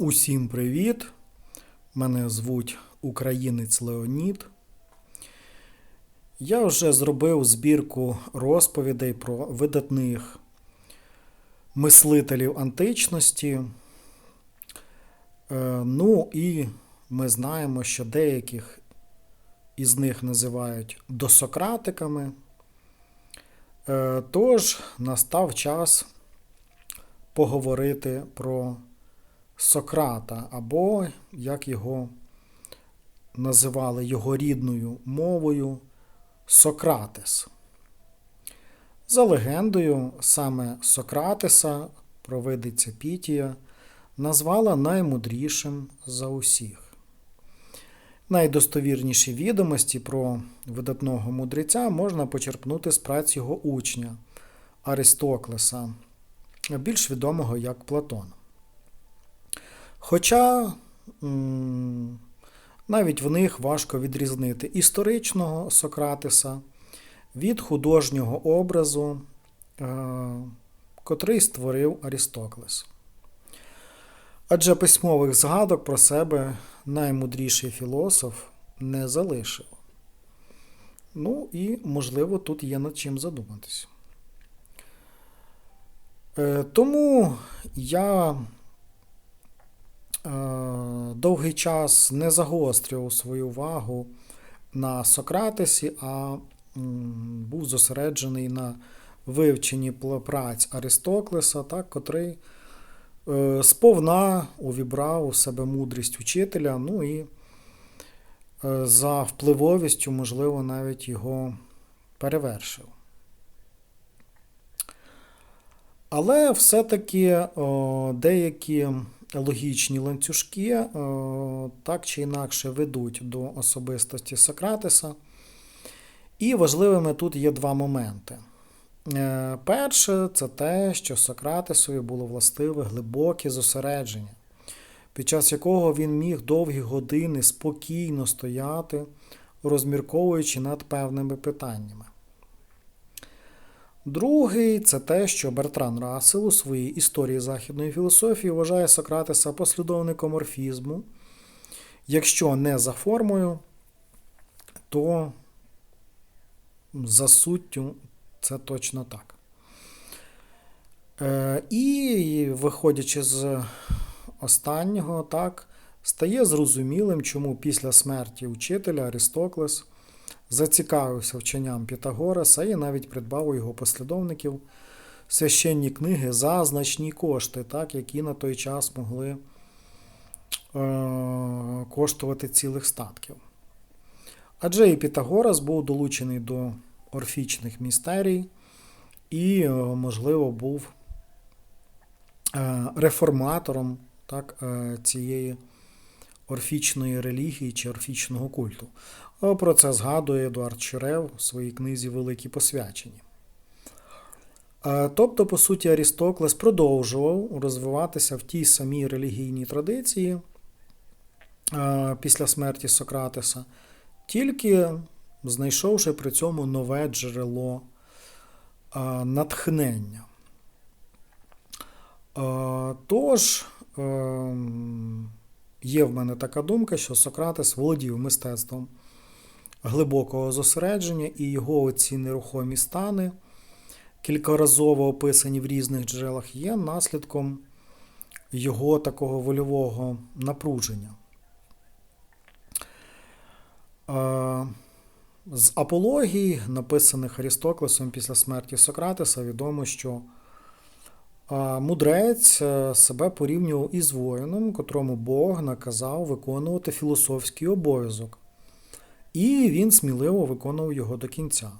Усім привіт! Мене звуть Українець Леонід. Я вже зробив збірку розповідей про видатних мислителів античності. Е, Ну і ми знаємо, що деяких із них називають досократиками. Е, Тож настав час поговорити про Сократа, або, як його називали його рідною мовою, Сократес. За легендою, саме Сократеса, провидиця Пітія, назвала наймудрішим за усіх. Найдостовірніші відомості про видатного мудреця можна почерпнути з праць його учня Аристоклеса, більш відомого як Платон. Хоча навіть в них важко відрізнити історичного Сократеса від художнього образу, е, котрий створив Арістоклес. Адже письмових згадок про себе наймудріший філософ не залишив. Ну і, можливо, тут є над чим задуматися. Е, Тому я довгий час не загострював свою увагу на Сократесі, а був зосереджений на вивченні праць Аристоклеса, так, котрий е, сповна увібрав у себе мудрість учителя, ну і е, за впливовістю, можливо, навіть його перевершив. Але все-таки деякі логічні ланцюжки так чи інакше ведуть до особистості Сократеса. І важливими тут є два моменти. Е, Перше, це те, що Сократесові було властиве глибоке зосередження, під час якого він міг довгі години спокійно стояти, розмірковуючи над певними питаннями. Другий це те, що Бертран Рассел у своїй історії західної філософії вважає Сократеса послідовником орфізму. Якщо не за формою, то за суттю це точно так. Е, І, виходячи з останнього, так, стає зрозумілим, чому після смерті учителя Аристоклес зацікавився вченням Пітагораса і навіть придбав у його послідовників священні книги за значні кошти, так, які на той час могли е, коштувати цілих статків. Адже і Пітагорас був долучений до орфічних містерій і, е, можливо, був е, реформатором так, е, цієї орфічної релігії чи орфічного культу. Про це згадує Едуард Черев у своїй книзі Великі посвячення. Е, Тобто, по суті, Арістоклес продовжував розвиватися в тій самій релігійній традиції е, після смерті Сократеса, тільки знайшовши при цьому нове джерело е, натхнення. Тож, ем, є в мене така думка, що Сократес володів мистецтвом глибокого зосередження, і його оці нерухомі стани, кількаразово описані в різних джерелах, є наслідком його такого вольового напруження. З апологій, написаних Арістоклесом після смерті Сократеса, відомо, що Мудрець е, себе порівнював із воїном, котрому Бог наказав виконувати філософський обов'язок. І він сміливо виконував його до кінця.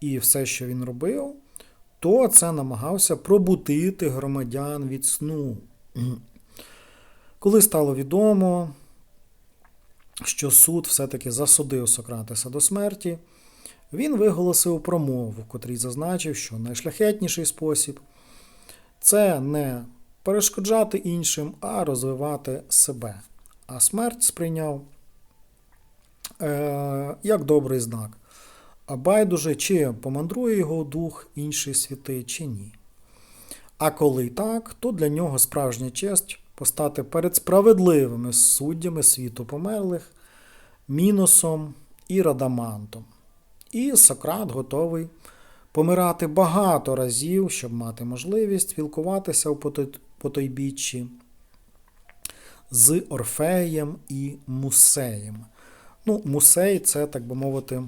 І все, що він робив, то це намагався пробудити громадян від сну. Коли стало відомо, що суд все-таки засудив Сократеса до смерті, він виголосив промову, в котрій зазначив, що найшляхетніший спосіб це не перешкоджати іншим, а розвивати себе. А смерть сприйняв е, як добрий знак. А байдуже, чи помандрує його дух інші світи, чи ні. А коли так, то для нього справжня честь постати перед справедливими суддями світу померлих, Міносом і Радамантом. І Сократ готовий помирати багато разів, щоб мати можливість спілкуватися у потой- потойбіччі з Орфеєм і Мусеєм. Ну, Мусей це, так би мовити,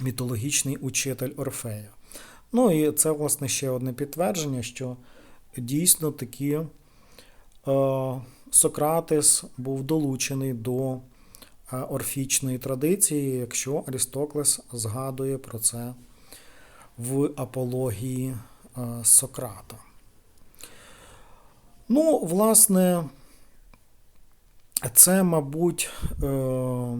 мітологічний учитель Орфея. Ну і це, власне, ще одне підтвердження, що дійсно таки е, Сократес був долучений до е, орфічної традиції, якщо Арістоклес згадує про це в апології е, Сократа. Ну, власне, це, мабуть, е,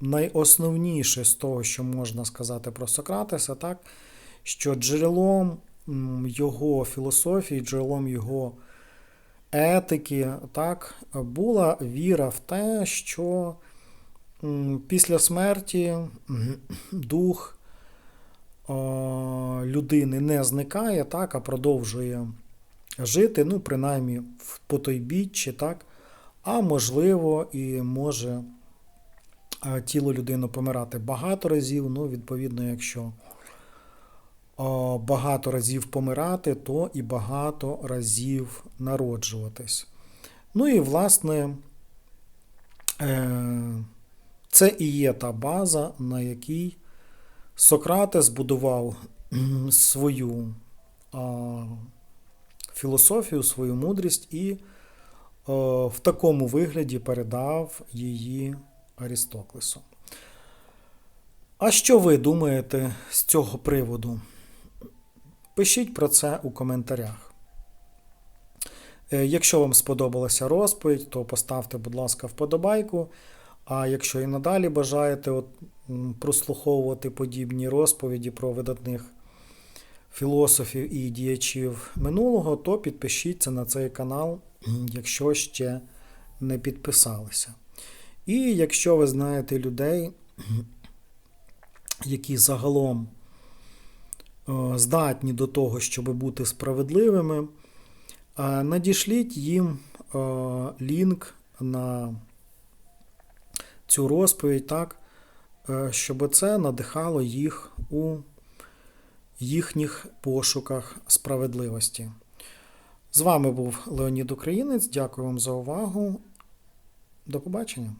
найосновніше з того, що можна сказати про Сократеса, так? що джерелом його філософії, джерелом його етики, так, була віра в те, що після смерті дух людини не зникає, так, а продовжує жити, ну, принаймні в потойбіччі, так, а можливо, і може е, тіло людини помирати багато разів. Ну, відповідно, якщо багато разів помирати, то і багато разів народжуватись. Ну і, власне, е, це і є та база, на якій Сократес будував свою а, філософію, свою мудрість і о, в такому вигляді передав її Арістоклесу. А що ви думаєте з цього приводу? Пишіть про це у коментарях. Е, Якщо вам сподобалася розповідь, то поставте, будь ласка, вподобайку. А якщо і надалі бажаєте от, прослуховувати подібні розповіді про видатних філософів і діячів минулого, то підпишіться на цей канал, якщо ще не підписалися. І якщо ви знаєте людей, які загалом е, здатні до того, щоб бути справедливими, е, надішліть їм е, лінк на цю розповідь, так, щоб це надихало їх у їхніх пошуках справедливості. З вами був Леонід Українець. Дякую вам за увагу. До побачення.